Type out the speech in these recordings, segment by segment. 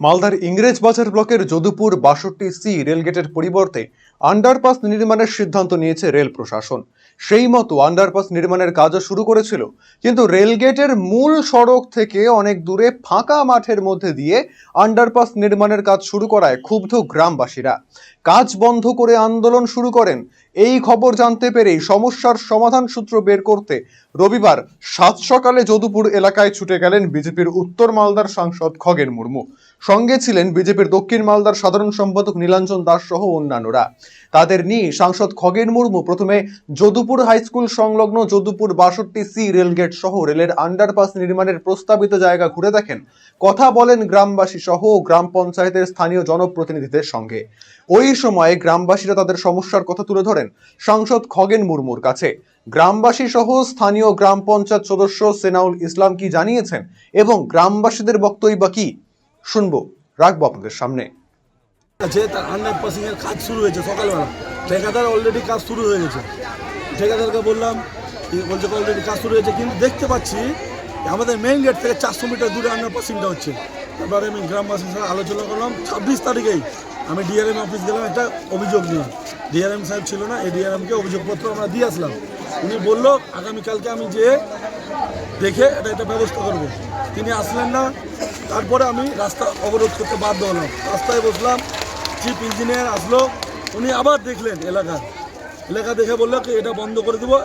মালদার ইংরেজ বাজার ব্লকের যদুপুর বাষট্টি সি রেলগেটের পরিবর্তে আন্ডারপাস নির্মাণের সিদ্ধান্ত নিয়েছে রেল প্রশাসন। সেই মতো আন্ডারপাস নির্মাণের কাজও শুরু করেছিল। কিন্তু রেলগেটের মূল সড়ক থেকে অনেক দূরে ফাঁকা মাঠের মধ্যে দিয়ে আন্ডারপাস নির্মাণের কাজ শুরু করায় ক্ষুব্ধ গ্রামবাসীরা। কাজ বন্ধ করে আন্দোলন শুরু করেন। এই খবর জানতে পেরেই সমস্যার সমাধান সূত্র বের করতে রবিবার সাত সকালে যদুপুর এলাকায় ছুটে গেলেন বিজেপির উত্তর মালদার সাংসদ খগেন মুর্মু। সঙ্গে ছিলেন বিজেপির দক্ষিণ মালদার সাধারণ সম্পাদক নীলাঞ্জন দাস সহ অন্যান্যরা। তাদের নিয়ে সাংসদ খগেন মুর্মু প্রথমে যদুপুর হাইস্কুল সংলগ্ন যদুপুর বাষট্টি সি রেলগেট সহ রেলের আন্ডারপাস নির্মাণের প্রস্তাবিত জায়গা ঘুরে দেখেন। কথা বলেন গ্রামবাসী সহ গ্রাম পঞ্চায়েতের স্থানীয় জনপ্রতিনিধিদের সঙ্গে। ওই সময়ে গ্রামবাসীরা তাদের সমস্যার কথা তুলে ধরেন সাংসদ খগেন মুর্মুর কাছে। গ্রামবাসী সহ স্থানীয় গ্রাম পঞ্চায়েত সদস্য সেনাউল ইসলাম কি জানিয়েছেন এবং গ্রামবাসীদের বক্তব্য বা কি? শুনব, রাখব আপনাদের সামনে। আছে, তার হান্ড্রেড পার্সেন্টের কাজ শুরু হয়েছে সকালবেলা। ঠিকাদার অলরেডি কাজ শুরু হয়ে গেছে। ঠিকাদারকে বললাম বলছে অলরেডি কাজ শুরু হয়েছে, কিন্তু দেখতে পাচ্ছি আমাদের মেইন গেট থেকে চারশো মিটার দূরে হান্ড্রেড পার্সেন্টটা হচ্ছে। তারপরে আমি গ্রামবাসীর সাথে আলোচনা করলাম, ছাব্বিশ তারিখেই আমি ডিআরএম অফিস গেলাম একটা অভিযোগ নিয়ে। ডিআরএম সাহেব ছিল না, এই ডিআরএমকে অভিযোগপত্র আমরা দিয়ে আসলাম। উনি বলল, আগামীকালকে আমি যেয়ে দেখে এটা একটা ব্যবস্থা করব। তিনি আসলেন না তারপরে আমি রাস্তা অবরোধ করতে বাধ্য হলাম। রাস্তায় বসলাম, চিফ ইঞ্জিনিয়ার আসলো, উনি আবার দেখলেন এলাকা। এলাকা দেখে বলল কি, এটা বন্ধ করে দেবো,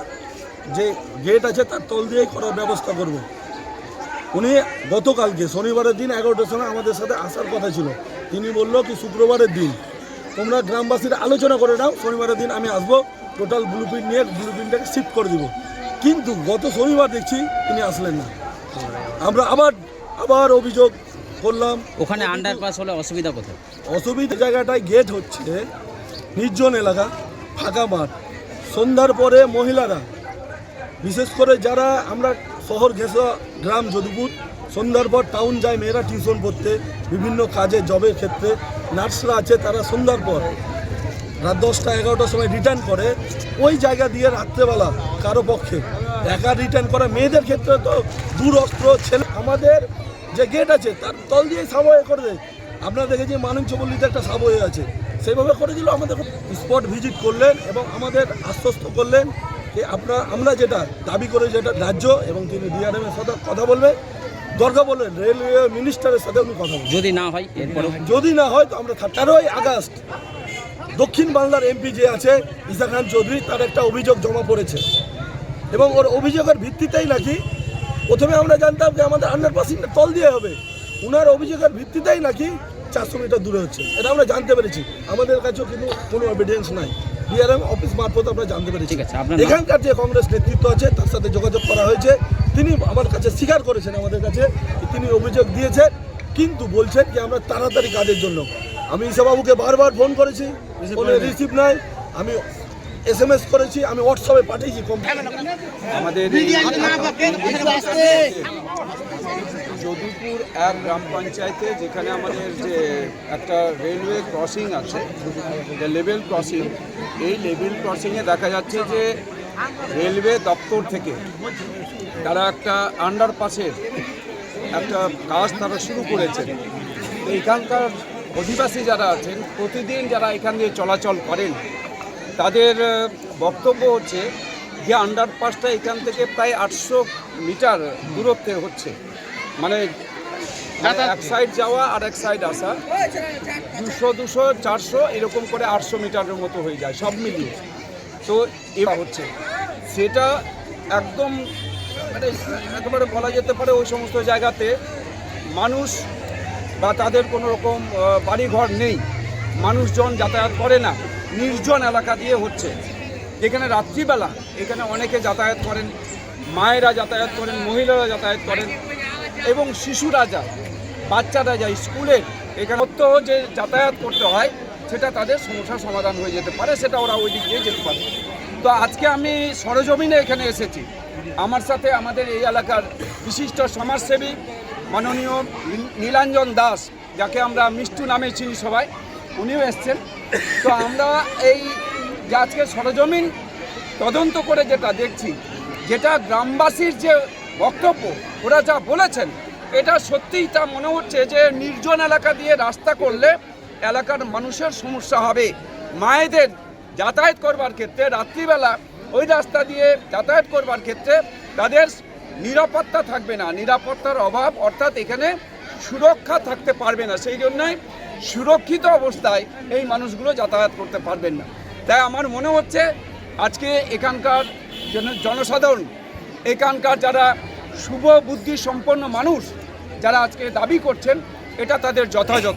যে গেট আছে তার তল দিয়েই করার ব্যবস্থা করব। উনি গতকালকে, শনিবারের দিন এগারোটার সময় আমাদের সাথে আসার কথা ছিল। তিনি বলল কি, শুক্রবারের দিন তোমরা গ্রামবাসীরা আলোচনা করে নাও, শনিবারের দিন আমি আসব টোটাল ব্লু প্রিন্ট নিয়ে ব্লু প্রিন্টটাকে শিফট করে দিব। কিন্তু গত শনিবার দেখছি তিনি আসলেন না। আমরা আবার আবার অভিযোগ করলাম। ওখানে আন্ডারপাস হলে অসুবিধা কোথায়? অসুবিধা জায়গাটায় গেট হচ্ছে নির্জন এলাকা ফাঁকা মাঠ। সন্ধ্যার পরে মহিলারা বিশেষ করে যারা আমরা শহর ঘেঁষা গ্রাম যদুপুর সন্ধ্যার পর টাউন যায় মেয়েরা টিউশন পড়তে বিভিন্ন কাজে জবের ক্ষেত্রে নার্সরা আছে তারা সন্ধ্যার পর রাত দশটা এগারোটার সময় রিটার্ন করে। ওই জায়গা দিয়ে রাত্রেবেলা কারও পক্ষে একা রিটার্ন করা মেয়েদের ক্ষেত্রে তো দূর অস্ত্র ছেলে আমাদের যে গেট আছে তার তল দিয়ে সাবওয়ে করে দেয়। আপনারা দেখেছি মানুষ পল্লীতে একটা সাবওয়ে আছে। সেইভাবে করে দিল আমাদের স্পট ভিজিট করলেন এবং আমাদের আশ্বস্ত করলেন যে আপনারা আমরা যেটা দাবি করে যেটা রাজ্য এবং তিনি ডিআরএম এর সাথে কথা বলবেন। দরকার বললেন রেলওয়ে মিনিস্টারের সাথে উনি কথা বলবেন। যদি না হয় এরপরে যদি না হয় তো আমরা তেরোই আগস্ট দক্ষিণ বাংলার এমপি যে আছে ইসা খান চৌধুরী তার একটা অভিযোগ জমা পড়েছে। এবং ওর অভিযোগের ভিত্তিতেই নাকি প্রথমে আমরা জানতাম যে আমাদের আন্ডার পাসিংটা তল দিয়ে হবে। ওনার অভিযোগের ভিত্তিতেই নাকি চারশো মিটার দূরে হচ্ছে। এটা আমরা জানতে পেরেছি। আমাদের কাছেও কিন্তু কোনো এভিডেন্স নাই। ডিআরএম অফিস মারফত আমরা জানতে পেরেছি? এখানকার যে কংগ্রেস নেতৃত্ব আছে তার সাথে যোগাযোগ করা হয়েছে। তিনি আমার কাছে স্বীকার করেছেন আমাদের কাছে তিনি অভিযোগ দিয়েছেন কিন্তু বলছেন যে আমরা তাড়াতাড়ি কাজের জন্য। আমি ঈশাবাবুকে বারবার ফোন করেছি। ফোনে রিসিভ নাই। আমি এস এম এস করেছি আমি হোয়াটসঅ্যাপে পাঠিয়েছি আমাদের যদুপুর এক গ্রাম পঞ্চায়েতে যেখানে আমাদের যে একটা রেলওয়ে ক্রসিং আছে লেভেল ক্রসিং এই লেভেল ক্রসিংয়ে দেখা যাচ্ছে যে রেলওয়ে দপ্তর থেকে তারা একটা আন্ডারপাসের একটা কাজ তারা শুরু করেছেন। তো এখানকার অধিবাসী যারা আছেন প্রতিদিন যারা এখান দিয়ে চলাচল করেন তাদের বক্তব্য হচ্ছে যে আন্ডারপাসটা এখান থেকে প্রায় আটশো মিটার দূরত্বে হচ্ছে। মানে মানে এক সাইড যাওয়া আর এক সাইড আসা। দুশো দুশো চারশো এরকম করে আটশো মিটারের মতো হয়ে যায় সব মিলিয়ে। তো এবার হচ্ছে। সেটা একদম মানে একেবারে বলা যেতে পারে ওই সমস্ত জায়গাতে মানুষ বা তাদের কোনো রকম বাড়িঘর নেই। মানুষজন যাতায়াত করে না। নির্জন এলাকা দিয়ে হচ্ছে। যেখানে রাত্রিবেলা এখানে অনেকে যাতায়াত করেন, মায়েরা যাতায়াত করেন, মহিলারা যাতায়াত করেন এবং শিশুরা যায়, বাচ্চারা যায় স্কুলের এখানে যে যাতায়াত করতে হয়, সেটা তাদের সমস্যার সমাধান হয়ে যেতে পারে, সেটা ওরা ওই দিক দিয়ে যেতে পারে। তো আজকে আমি সরজমিনে এখানে এসেছি। আমার সাথে আমাদের এই এলাকার বিশিষ্ট সমাজসেবী মাননীয় নীলাঞ্জন দাস, যাকে আমরা মিষ্টু নামে চিনি সবাই, উনিও এসছেন। তো আমরা এই যে আজকে সরজমিন তদন্ত করে যেটা দেখছি, যেটা গ্রামবাসীর যে বক্তব্য, ওরা যা বলেছেন, এটা সত্যিই তা মনে হচ্ছে যে নির্জন এলাকা দিয়ে রাস্তা করলে এলাকার মানুষের সমস্যা হবে। মায়েদের যাতায়াত করবার ক্ষেত্রে রাত্রিবেলা ওই রাস্তা দিয়ে যাতায়াত করবার ক্ষেত্রে তাদের নিরাপত্তা থাকবে না। নিরাপত্তার অভাব অর্থাৎ এখানে সুরক্ষা থাকতে পারবে না। সেই জন্যই সুরক্ষিত অবস্থায় এই মানুষগুলো যাতায়াত করতে পারবেন না। তাই আমার মনে হচ্ছে আজকে এখানকার জন- জনসাধারণ, এখানকার যারা শুভ বুদ্ধি সম্পন্ন মানুষ যারা আজকে দাবি করছেন, এটা তাদের যথাযথ।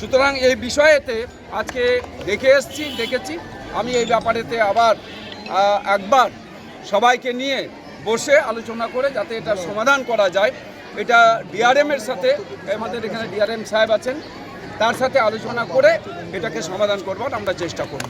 সুতরাং এই বিষয়েতে আজকে দেখে এসছি, দেখেছি। আমি এই ব্যাপারেতে আবার একবার সবাইকে নিয়ে বসে আলোচনা করে যাতে এটা সমাধান করা যায়। এটা ডিআরএমের সাথে, আমাদের এখানে ডিআরএম সাহেব আছেন। তার সাথে আলোচনা করে এটাকে সমাধান করবার আমরা চেষ্টা করব।